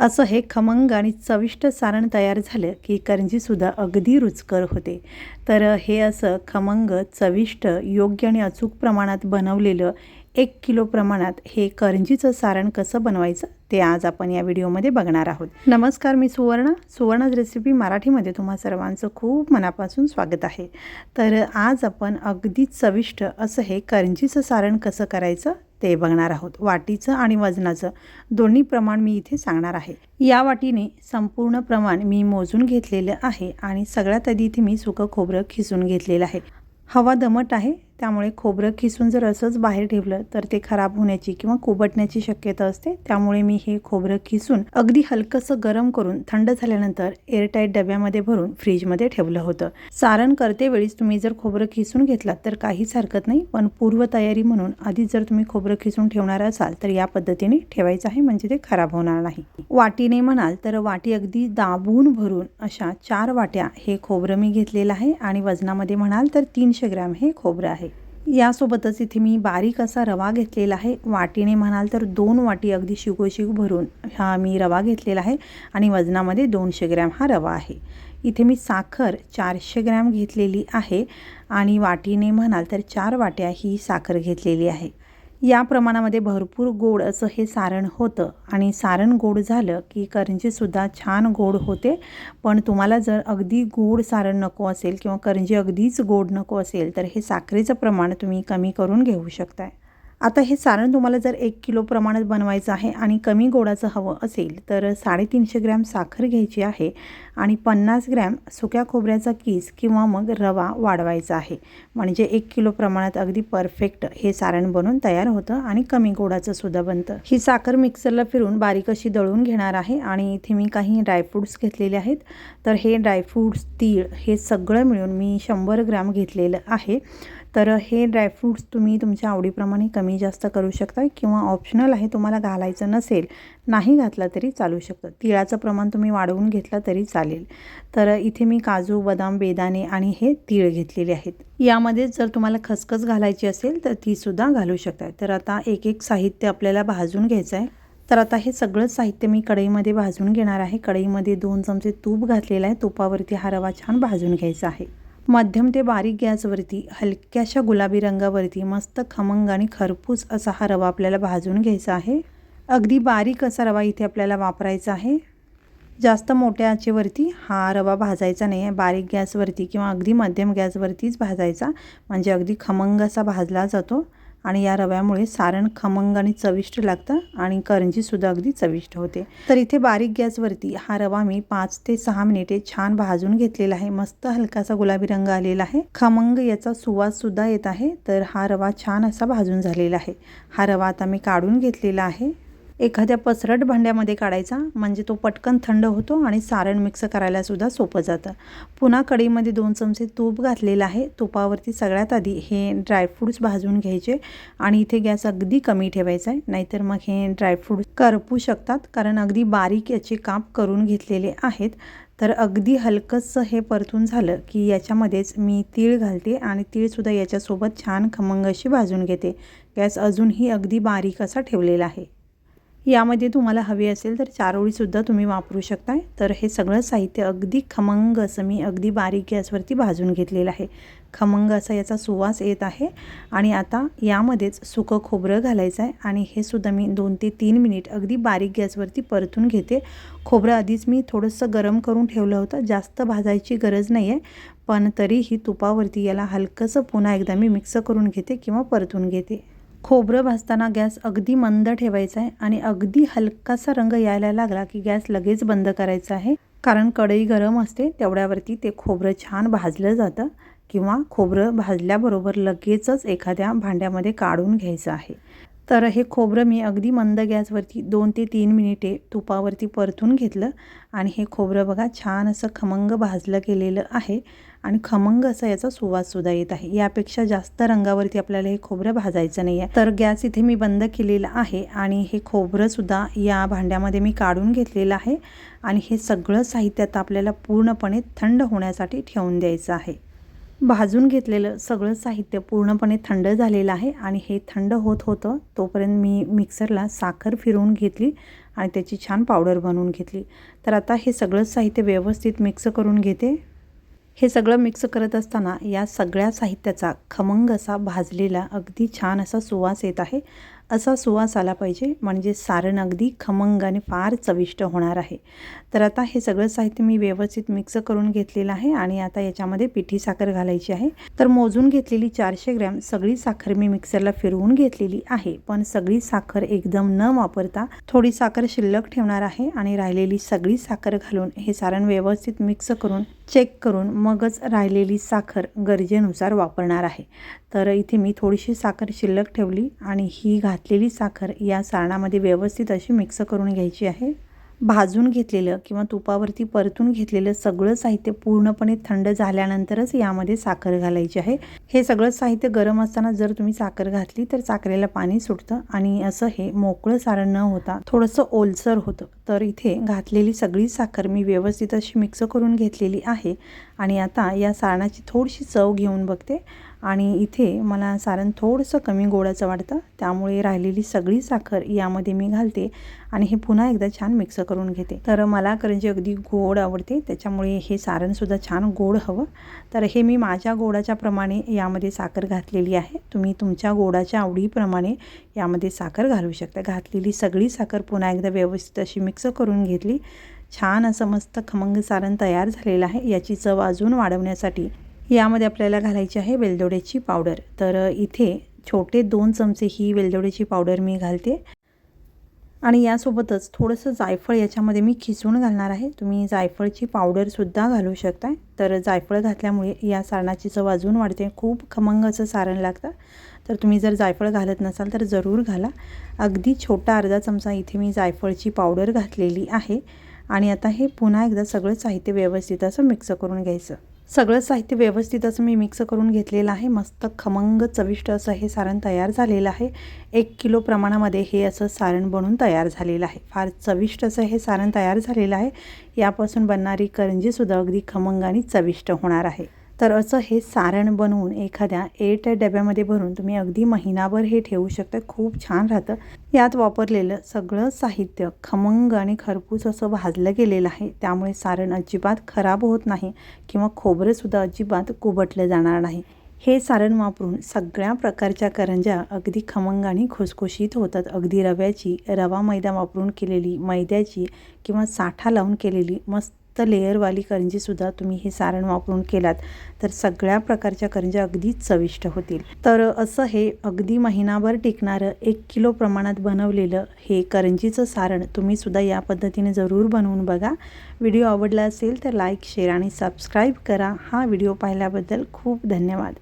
असं हे खमंग आणि चविष्ट सारण तयार झालं की करंजीसुद्धा अगदी रुचकर होते. तर हे असं खमंग चविष्ट योग्य आणि अचूक प्रमाणात बनवलेलं एक किलो प्रमाणात हे करंजीचं सारण कसं बनवायचं ते आज आपण या व्हिडिओमध्ये बघणार आहोत. नमस्कार मी सुवर्णा. सुवर्णाज रेसिपी मराठीमध्ये तुम्हा सर्वांचं खूप मनापासून स्वागत आहे. तर आज आपण अगदी चविष्ट असं हे करंजीचं सारण कसं करायचं ते बघणार आहोत. वाटीचं आणि वजनाचं दोन्ही प्रमाण मी इथे सांगणार आहे. या वाटीने संपूर्ण प्रमाण मी मोजून घेतलेलं आहे आणि सगळ्यात आधी इथे मी सुकं खोबरं खिसून घेतलेलं आहे. हवा दमट आहे त्यामुळे खोबरं खिसून जर असंच बाहेर ठेवलं तर ते खराब होण्याची किंवा कुबटण्याची शक्यता असते. त्यामुळे मी हे खोबरं खिसून अगदी हलकंसं गरम करून थंड झाल्यानंतर एअरटाईट डब्यामध्ये भरून फ्रीजमध्ये ठेवलं होतं. सारण करते वेळीच तुम्ही जर खोबरं खिसून घेतलात तर काहीच हरकत नाही. पण पूर्वतयारी म्हणून आधी जर तुम्ही खोबरं खिसून ठेवणार असाल तर या पद्धतीने ठेवायचं आहे म्हणजे ते खराब होणार नाही. वाटीने म्हणाल तर वाटी अगदी दाबून भरून अशा चार वाट्या हे खोबरं मी घेतलेलं आहे. आणि वजनामध्ये म्हणाल तर तीनशे ग्रॅम हे खोबरं आहे. यासोबतच इथे मी बारीक असा रवा घेतलेला आहे. वाटीने म्हणाल तर दोन वाटी अगदी शिगोशिग भरून हा मी रवा घेतलेला आहे आणि वजनामध्ये दोनशे ग्रॅम हा रवा आहे. इथे मी साखर चारशे ग्रॅम घेतलेली आहे आणि वाटीने म्हणाल तर चार वाट्या ही साखर घेतलेली आहे. या प्रमाणामध्ये भरपूर गोड असं हे सारण होतं. आणि सारण गोड झालं की करंजीसुद्धा छान गोड होते. पण तुम्हाला जर अगदी गोड सारण नको असेल किंवा करंजी अगदीच गोड नको असेल तर हे साखरेचं प्रमाण तुम्ही कमी करून घेऊ शकताय. आता हे सारण तुम्हाला जर एक किलो प्रमाणात बनवायचं आहे आणि कमी गोडाचं हवं असेल तर साडेतीनशे ग्रॅम साखर घ्यायची आहे आणि पन्नास ग्रॅम सुक्या खोबऱ्याचा किस किंवा मग रवा वाढवायचा आहे. म्हणजे एक किलो प्रमाणात अगदी परफेक्ट हे सारण बनून तयार होतं आणि कमी गोडाचं सुद्धा बनतं. ही साखर मिक्सरला फिरून बारीक अशी दळून घेणार आहे आणि इथे मी काही ड्रायफ्रूट्स घेतलेले आहेत. तर हे ड्रायफ्रूट्स तीळ हे सगळं मिळून मी शंभर ग्रॅम घेतलेलं आहे. तर हे ड्रायफ्रूट्स तुम्ही तुमच्या आवडीप्रमाणे कमी जास्त करू शकता किंवा ऑप्शनल आहे तुम्हाला घालायचं नसेल नाही घातलं तरी चालू शकतं. तिळाचं प्रमाण तुम्ही वाढवून घेतलं तरी चालेल. तर इथे मी काजू बदाम बेदाणे आणि हे तीळ घेतलेले आहेत. यामध्ये जर तुम्हाला खसखस घालायची असेल तर तीसुद्धा घालू शकता. तर आता एक एक साहित्य आपल्याला भाजून घ्यायचं आहे. तर आता हे सगळं साहित्य मी कढईमध्ये भाजून घेणार आहे. कढईमध्ये दोन चमचे तूप घातलेलं आहे. तुपावरती हा रवा छान भाजून घ्यायचा आहे. मध्यम ते बारीक गॅसवरती हलक्याशा गुलाबी रंगावरती मस्त खमंग आणि खरपूस असा हा रवा आपल्याला भाजून घ्यायचा आहे. अगदी बारीक असा रवा इथे आपल्याला वापरायचा आहे. जास्त मोठ्या आचेवरती हा रवा भाजायचा नाही आहे. बारीक गॅसवरती किंवा अगदी मध्यम गॅसवरतीच भाजायचा. म्हणजे अगदी खमंग असा भाजला जातो. आणि या रव्यामुळे सारण खमंग आणि चविष्ट लागतं आणि करंजीसुद्धा अगदी चविष्ट होते. तर इथे बारीक गॅसवरती हा रवा मी पाच ते सहा मिनिटे छान भाजून घेतलेला आहे. मस्त हलकासा गुलाबी रंग आलेला आहे. खमंग याचा सुवाससुद्धा येत आहे. तर हा रवा छान असा भाजून झालेला आहे. हा रवा आता मी काढून घेतलेला आहे. एखाद्या पसरट भांड्यामध्ये काढायचा म्हणजे तो पटकन थंड होतो आणि सारण मिक्स करायलासुद्धा सोपं जातं. पुन्हा कढईमध्ये दोन चमचे तूप घातलेलं आहे. तुपावरती सगळ्यात आधी हे ड्रायफ्रूट्स भाजून घ्यायचे आणि इथे गॅस अगदी कमी ठेवायचा आहे. नाहीतर मग हे ड्रायफ्रूट्स करपू शकतात कारण अगदी बारीक याचे काप करून घेतलेले आहेत. तर अगदी हलकंसं हे परतून झालं की याच्यामध्येच मी तीळ घालते आणि तीळसुद्धा याच्यासोबत छान खमंग अशी भाजून घेते. गॅस अजूनही अगदी बारीक असा ठेवलेला आहे. यामध्ये तुम्हाला हवी असेल तर चारोळीसुद्धा तुम्ही वापरू शकताय. तर हे सगळं साहित्य अगदी खमंग असं मी अगदी बारीक गॅसवरती भाजून घेतलेलं आहे. खमंग असा याचा सुवास येत आहे आणि आता यामध्येच सुकं खोबरं घालायचं आहे आणि हे सुद्धा मी दोन ते तीन मिनिट अगदी बारीक गॅसवरती परतून घेते. खोबरं आधीच मी थोडंसं गरम करून ठेवलं होतं. जास्त भाजायची गरज नाही आहे पण तरीही तुपावरती याला हलकंसं पुन्हा एकदा मी मिक्स करून घेते किंवा परतून घेते. खोबरं भाजताना गॅस अगदी मंद ठेवायचा आहे आणि अगदी हलकासा रंग यायला लागला की गॅस लगेच बंद करायचा आहे. कारण कढई गरम असते तेवढ्यावरती ते खोबरं छान भाजलं जातं किंवा खोबरं भाजल्याबरोबर लगेचच एखाद्या भांड्यामध्ये काढून घ्यायचं आहे. तर हे खोबरं मी अगदी मंद गॅसवरती दोन ते तीन मिनिटे तुपावरती परतून घेतलं. आणि हे खोबरं बघा छान असं खमंग भाजलं गेलेलं आहे. आणि खमंग असा याचा सुवाससुद्धा येत आहे. यापेक्षा जास्त रंगावरती आपल्याला हे खोबरं भाजायचं नाही आहे तर गॅस इथे मी बंद केलेला आहे. आणि हे खोबरंसुद्धा या भांड्यामध्ये मी काढून घेतलेलं आहे. आणि हे सगळं साहित्य आता आपल्याला पूर्णपणे थंड होण्यासाठी ठेवून द्यायचं आहे. भाजून घेतलेलं सगळं साहित्य पूर्णपणे थंड झालेलं आहे आणि हे थंड होत होतं तोपर्यंत मी मिक्सरला साखर फिरवून घेतली आणि त्याची छान पावडर बनवून घेतली. तर आता हे सगळं साहित्य व्यवस्थित मिक्स करून घेते. हे सगळं मिक्स करत असताना या सगळ्या साहित्याचा खमंग असा भाजलेला अगदी छान असा सुवास येत आहे. असा सुवास आला पाहिजे. म्हणजे सारण अगदी खमंग आणि फार चविष्ट होणार आहे. तर आता हे सगळं साहित्य मी व्यवस्थित मिक्स करून घेतलेलं आहे आणि आता याच्यामध्ये पिठी साखर घालायची आहे. तर मोजून घेतलेली चारशे ग्रॅम सगळी साखर मी मिक्सरला फिरवून घेतलेली आहे. पण सगळी साखर एकदम न वापरता थोडी साखर शिल्लक ठेवणार आहे आणि राहिलेली सगळी साखर घालून हे सारण व्यवस्थित मिक्स करून चेक करून मगच राहिलेली साखर गरजेनुसार वापरणार आहे. तर इथे मी थोडीशी साखर शिल्लक ठेवली आणि ही घातलेली साखर या सारणामध्ये व्यवस्थित अशी मिक्स करून घ्यायची आहे. भाजून घेतलेलं किंवा तुपावरती परतून घेतलेलं सगळं साहित्य पूर्णपणे थंड झाल्यानंतरच यामध्ये साखर घालायची आहे. हे सगळं साहित्य गरम असताना जर तुम्ही साखर घातली तर साखरेला पाणी सुटतं आणि असं हे मोकळं सारण न होता थोडंसं ओलसर होतं. तर इथे घातलेली सगळी साखर मी व्यवस्थित अशी मिक्स करून घेतलेली आहे आणि आता या सारणाची थोडीशी चव घेऊन बघते आणि इथे मला सारण थोडंसं कमी गोडाचं वाटतं. त्यामुळे राहिलेली सगळी साखर यामध्ये मी घालते आणि हे पुन्हा एकदा छान मिक्स करून घेते. तर मला करंजी अगदी गोड आवडते. त्याच्यामुळे हे सारणसुद्धा छान गोड हवं. तर हे मी माझ्या गोडाच्या प्रमाणे यामध्ये साखर घातलेली आहे. तुम्ही तुमच्या गोडाच्या आवडीप्रमाणे यामध्ये साखर घालू शकता. घातलेली सगळी साखर पुन्हा एकदा व्यवस्थित अशी मिक्स करून घेतली. छान असं मस्त खमंग सारण तयार झालेलं आहे. याची चव अजून वाढवण्यासाठी यामध्ये आपल्याला घालायची आहे वेलदोड्याची पावडर. तर इथे छोटे दोन चमचे ही वेलदोड्याची पावडर मी घालते. आणि यासोबतच थोडंसं जायफळ याच्यामध्ये मी खिसून घालणार आहे. तुम्ही जायफळची पावडरसुद्धा घालू शकता तर जायफळ घातल्यामुळे या सारणाची चव अजून वाढते. खूप खमंग असं सारण लागतं. तर तुम्ही जर जायफळ घालत नसाल तर जरूर घाला. अगदी छोटा अर्धा चमचा इथे मी जायफळची पावडर घातलेली आहे. आणि आता हे पुन्हा एकदा सगळं साहित्य व्यवस्थित असं मिक्स करून घ्यायचं. सगळं साहित्य व्यवस्थित असं मी मिक्स करून घेतलेलं आहे. मस्त खमंग चविष्ट असं हे सारण तयार झालेलं आहे. एक किलो प्रमाणामध्ये हे असं सारण बनून तयार झालेलं आहे. फार चविष्ट असं हे सारण तयार झालेलं आहे. यापासून बनणारी करंजीसुद्धा अगदी खमंग आणि चविष्ट होणार आहे. तर असं हे सारण बनवून एखाद्या एट डब्यामध्ये भरून तुम्ही अगदी महिनाभर हे ठेवू शकता. खूप छान राहतं. यात वापरलेलं सगळं साहित्य खमंग आणि खरपूस असं भाजलं गेलेलं आहे. त्यामुळे सारण अजिबात खराब होत नाही किंवा खोबरंसुद्धा अजिबात कुबटलं जाणार नाही. हे सारण वापरून सगळ्या प्रकारच्या करंज्या अगदी खमंग आणि खुसखुशीत होतात. अगदी रव्याची रवा मैदा वापरून केलेली मैद्याची किंवा साठा लावून केलेली मस्त तर लेअरवाली करंजीसुद्धा तुम्ही हे सारण वापरून केलात तर सगळ्या प्रकारच्या करंज्या अगदीच चविष्ट होतील. तर असं हे अगदी महिनाभर टिकणारं एक किलो प्रमाणात बनवलेलं हे करंजीचं सारण तुम्हीसुद्धा या पद्धतीने जरूर बनवून बघा. व्हिडिओ आवडला असेल तर लाईक शेअर आणि सबस्क्राईब करा. हा व्हिडिओ पाहिल्याबद्दल खूप धन्यवाद.